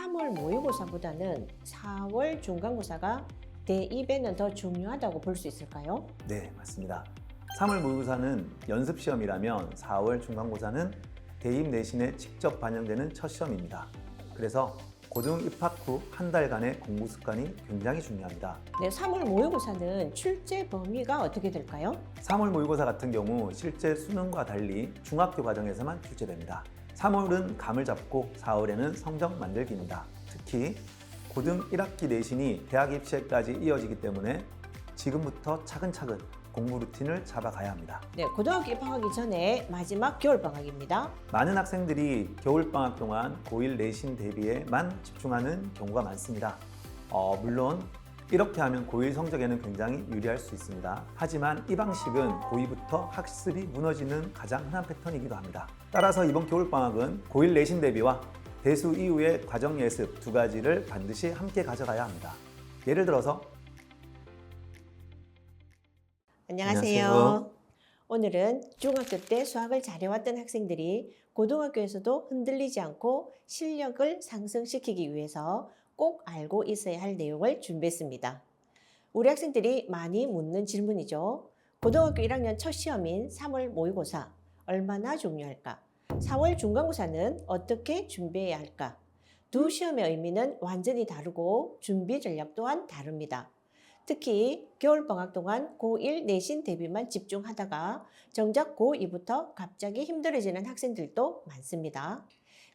3월 모의고사보다는 4월 중간고사가 대입에는 더 중요하다고 볼 수 있을까요? 네, 맞습니다. 3월 모의고사는 연습 시험이라면 4월 중간고사는 대입 내신에 직접 반영되는 첫 시험입니다. 그래서 고등 입학 후 한 달간의 공부 습관이 굉장히 중요합니다. 네, 3월 모의고사는 출제 범위가 어떻게 될까요? 3월 모의고사 같은 경우 실제 수능과 달리 중학교 과정에서만 출제됩니다. 3월은 감을 잡고 4월에는 성적 만들기입니다. 특히 고등 1학기 내신이 대학 입시에까지 이어지기 때문에 지금부터 차근차근 공부 루틴을 잡아가야 합니다. 네, 고등학교 입학하기 전에 마지막 겨울방학입니다. 많은 학생들이 겨울방학 동안 고1 내신 대비에만 집중하는 경우가 많습니다. 어, 물론 이렇게 하면 고1 성적에는 굉장히 유리할 수 있습니다. 하지만 이 방식은 고2부터 학습이 무너지는 가장 흔한 패턴이기도 합니다. 따라서 이번 겨울방학은 고1 내신 대비와 대수 이후의 과정 예습 두 가지를 반드시 함께 가져가야 합니다. 예를 들어서 안녕하세요. 안녕하세요. 오늘은 중학교 때 수학을 잘해왔던 학생들이 고등학교에서도 흔들리지 않고 실력을 상승시키기 위해서 꼭 알고 있어야 할 내용을 준비했습니다. 우리 학생들이 많이 묻는 질문이죠. 고등학교 1학년 첫 시험인 3월 모의고사 얼마나 중요할까? 4월 중간고사는 어떻게 준비해야 할까? 두 시험의 의미는 완전히 다르고 준비 전략 또한 다릅니다. 특히 겨울방학 동안 고1 내신 대비만 집중하다가 정작 고2부터 갑자기 힘들어지는 학생들도 많습니다.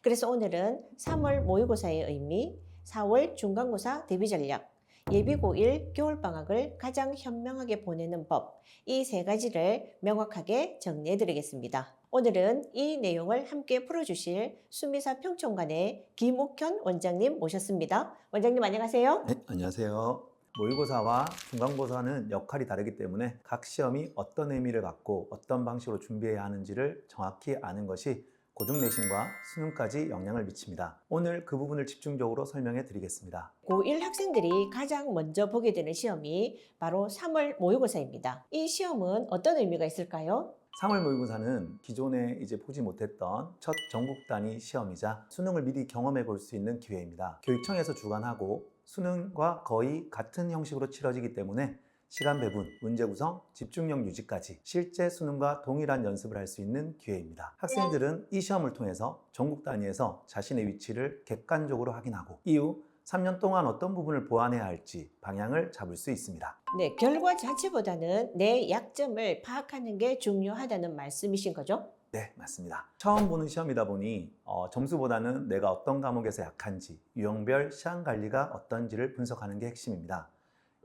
그래서 오늘은 3월 모의고사의 의미, 4월 중간고사 대비 전략, 예비 고 1 겨울방학을 가장 현명하게 보내는 법, 이 세 가지를 명확하게 정리해 드리겠습니다. 오늘은 이 내용을 함께 풀어주실 수미사 평촌관의 김옥현 원장님 모셨습니다. 원장님 안녕하세요. 네, 안녕하세요. 모의고사와 중간고사는 역할이 다르기 때문에 각 시험이 어떤 의미를 갖고 어떤 방식으로 준비해야 하는지를 정확히 아는 것이 고등 내신과 수능까지 영향을 미칩니다. 오늘 그 부분을 집중적으로 설명해 드리겠습니다. 고1 학생들이 가장 먼저 보게 되는 시험이 바로 3월 모의고사입니다. 이 시험은 어떤 의미가 있을까요? 3월 모의고사는 기존에 이제 보지 못했던 첫 전국 단위 시험이자 수능을 미리 경험해 볼 수 있는 기회입니다. 교육청에서 주관하고 수능과 거의 같은 형식으로 치러지기 때문에 시간 배분, 문제 구성, 집중력 유지까지 실제 수능과 동일한 연습을 할 수 있는 기회입니다. 학생들은 이 시험을 통해서 전국 단위에서 자신의 위치를 객관적으로 확인하고 이후 3년 동안 어떤 부분을 보완해야 할지 방향을 잡을 수 있습니다. 네, 결과 자체보다는 내 약점을 파악하는 게 중요하다는 말씀이신 거죠? 네, 맞습니다. 처음 보는 시험이다 보니 어, 점수보다는 내가 어떤 과목에서 약한지, 유형별 시간 관리가 어떤지를 분석하는 게 핵심입니다.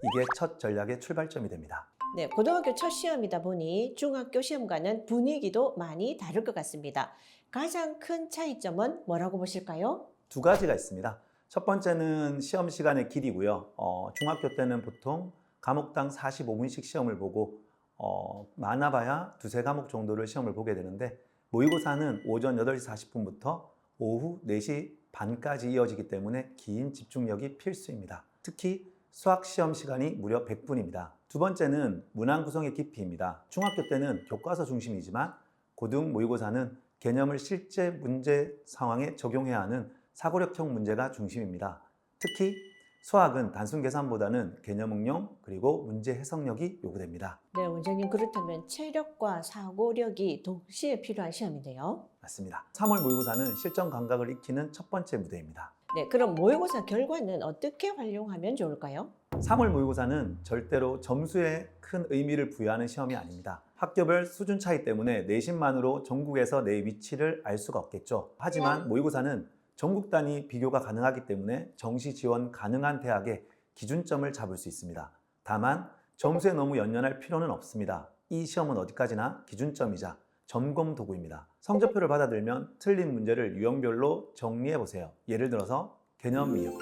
이게 첫 전략의 출발점이 됩니다. 네, 고등학교 첫 시험이다 보니 중학교 시험과는 분위기도 많이 다를 것 같습니다. 가장 큰 차이점은 뭐라고 보실까요? 두 가지가 있습니다. 첫 번째는 시험 시간의 길이고요. 어, 중학교 때는 보통 과목당 45분씩 시험을 보고 어, 많아봐야 두세 과목 정도를 시험을 보게 되는데 모의고사는 오전 8시 40분부터 오후 4시 반까지 이어지기 때문에 긴 집중력이 필수입니다. 특히 수학 시험 시간이 무려 100분입니다. 두 번째는 문항 구성의 깊이입니다. 중학교 때는 교과서 중심이지만 고등 모의고사는 개념을 실제 문제 상황에 적용해야 하는 사고력형 문제가 중심입니다. 특히 수학은 단순 계산보다는 개념 응용 그리고 문제 해석력이 요구됩니다. 네, 원장님 그렇다면 체력과 사고력이 동시에 필요한 시험인데요. 맞습니다. 3월 모의고사는 실전 감각을 익히는 첫 번째 무대입니다. 네, 그럼 모의고사 결과는 어떻게 활용하면 좋을까요? 3월 모의고사는 절대로 점수에 큰 의미를 부여하는 시험이 아닙니다. 학교별 수준 차이 때문에 내신만으로 전국에서 내 위치를 알 수가 없겠죠. 하지만 모의고사는 전국 단위 비교가 가능하기 때문에 정시 지원 가능한 대학의 기준점을 잡을 수 있습니다. 다만 점수에 너무 연연할 필요는 없습니다. 이 시험은 어디까지나 기준점이자 점검 도구입니다. 성적표를 받아들면 틀린 문제를 유형별로 정리해 보세요. 예를 들어서 개념 미흡,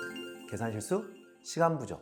계산 실수, 시간 부족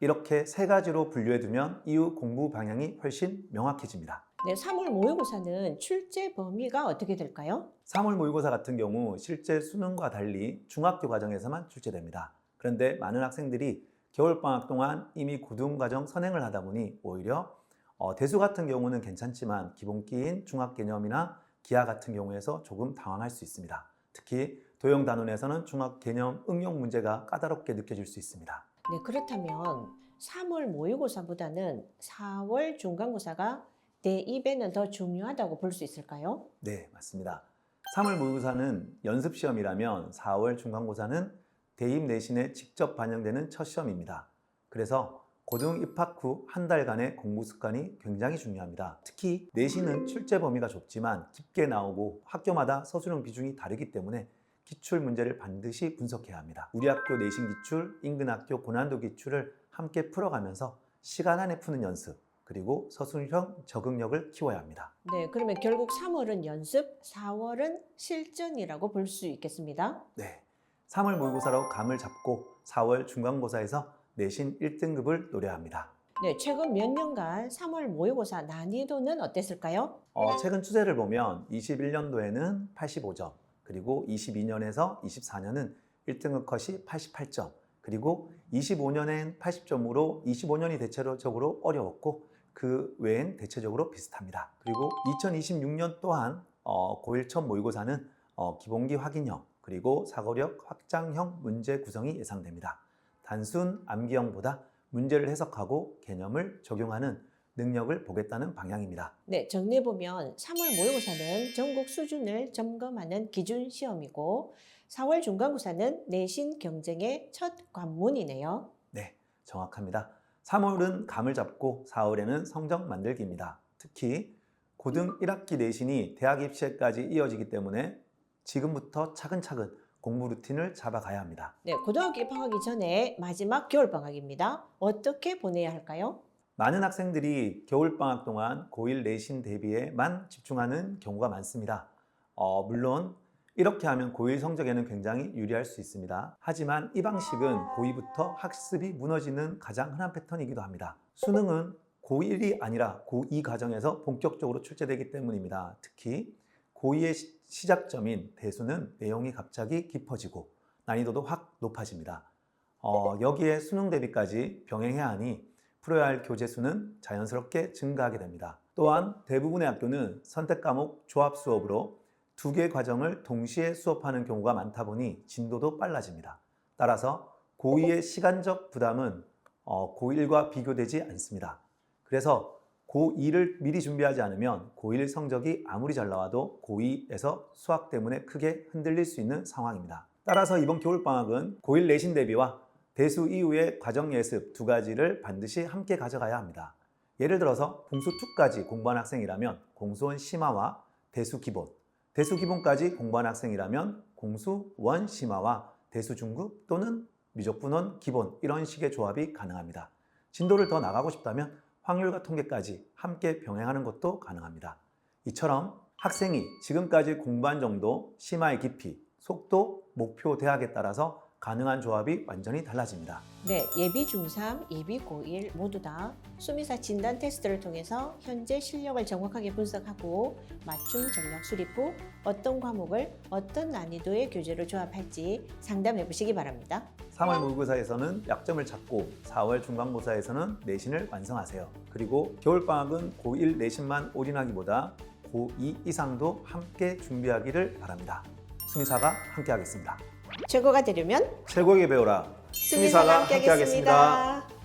이렇게 세 가지로 분류해 두면 이후 공부 방향이 훨씬 명확해집니다. 네, 3월 모의고사는 출제 범위가 어떻게 될까요? 3월 모의고사 같은 경우 실제 수능과 달리 중학교 과정에서만 출제됩니다. 그런데 많은 학생들이 겨울방학 동안 이미 고등과정 선행을 하다 보니 오히려 어, 대수 같은 경우는 괜찮지만 기본기인 중학 개념이나 기하 같은 경우에서 조금 당황할 수 있습니다. 특히 도형 단원에서는 중학 개념 응용 문제가 까다롭게 느껴질 수 있습니다. 네, 그렇다면 3월 모의고사보다는 4월 중간고사가 대입에는 더 중요하다고 볼 수 있을까요? 네, 맞습니다. 3월 모의고사는 연습 시험이라면 4월 중간고사는 대입 내신에 직접 반영되는 첫 시험입니다. 그래서 고등 입학 후 한 달간의 공부 습관이 굉장히 중요합니다. 특히 내신은 출제 범위가 좁지만 깊게 나오고 학교마다 서술형 비중이 다르기 때문에 기출 문제를 반드시 분석해야 합니다. 우리 학교 내신 기출, 인근 학교 고난도 기출을 함께 풀어가면서 시간 안에 푸는 연습, 그리고 서술형 적응력을 키워야 합니다. 네, 그러면 결국 3월은 연습, 4월은 실전이라고 볼 수 있겠습니다. 네. 3월 모의고사로 감을 잡고 4월 중간고사에서 내신 1등급을 노려야 합니다. 네, 최근 몇 년간 3월 모의고사 난이도는 어땠을까요? 어, 최근 추세를 보면 21년도에는 85점, 그리고 22년에서 24년은 1등급 컷이 88점, 그리고 25년엔 80점으로 25년이 대체적으로 어려웠고 그 외엔 대체적으로 비슷합니다. 그리고 2026년 또한 어, 고1 첫 모의고사는 어, 기본기 확인형 그리고 사고력 확장형 문제 구성이 예상됩니다. 단순 암기형보다 문제를 해석하고 개념을 적용하는 능력을 보겠다는 방향입니다. 네, 정리해보면 3월 모의고사는 전국 수준을 점검하는 기준 시험이고 4월 중간고사는 내신 경쟁의 첫 관문이네요. 네, 정확합니다. 3월은 감을 잡고 4월에는 성적 만들기입니다. 특히 고등 1학기 내신이 대학 입시에까지 이어지기 때문에 지금부터 차근차근 공부 루틴을 잡아가야 합니다. 네, 고등학교 입학하기 전에 마지막 겨울방학입니다. 어떻게 보내야 할까요? 많은 학생들이 겨울방학 동안 고1 내신 대비에만 집중하는 경우가 많습니다. 어, 물론 이렇게 하면 고1 성적에는 굉장히 유리할 수 있습니다. 하지만 이 방식은 고2부터 학습이 무너지는 가장 흔한 패턴이기도 합니다. 수능은 고1이 아니라 고2 과정에서 본격적으로 출제되기 때문입니다. 특히 고2의 시작점인 대수는 내용이 갑자기 깊어지고 난이도도 확 높아집니다. 어, 여기에 수능 대비까지 병행해야 하니 풀어야 할 교재 수는 자연스럽게 증가하게 됩니다. 또한 대부분의 학교는 선택 과목 조합 수업으로 두 개 과정을 동시에 수업하는 경우가 많다 보니 진도도 빨라집니다. 따라서 고2의 시간적 부담은 어, 고1과 비교되지 않습니다. 그래서 고2를 미리 준비하지 않으면 고1 성적이 아무리 잘 나와도 고2에서 수학 때문에 크게 흔들릴 수 있는 상황입니다. 따라서 이번 겨울방학은 고1 내신 대비와 대수 이후의 과정 예습 두 가지를 반드시 함께 가져가야 합니다. 예를 들어서 공수 2까지 공부한 학생이라면 공수원 심화와 대수 기본, 대수 기본까지 공부한 학생이라면 공수 원 심화와 대수 중급 또는 미적분원 기본 이런 식의 조합이 가능합니다. 진도를 더 나가고 싶다면 확률과 통계까지 함께 병행하는 것도 가능합니다. 이처럼 학생이 지금까지 공부한 정도, 심화의 깊이, 속도, 목표 대학에 따라서 가능한 조합이 완전히 달라집니다. 네, 예비 중3, 예비 고1 모두 다 수미사 진단 테스트를 통해서 현재 실력을 정확하게 분석하고 맞춤 전략 수립 후 어떤 과목을 어떤 난이도의 교재로 조합할지 상담해 보시기 바랍니다. 3월 모의고사에서는 약점을 찾고 4월 중간고사에서는 내신을 완성하세요. 그리고 겨울방학은 고1 내신만 올인하기보다 고2 이상도 함께 준비하기를 바랍니다. 수미사가 함께하겠습니다. 최고가 되려면 최고에게 배워라. 수미사가 함께하겠습니다.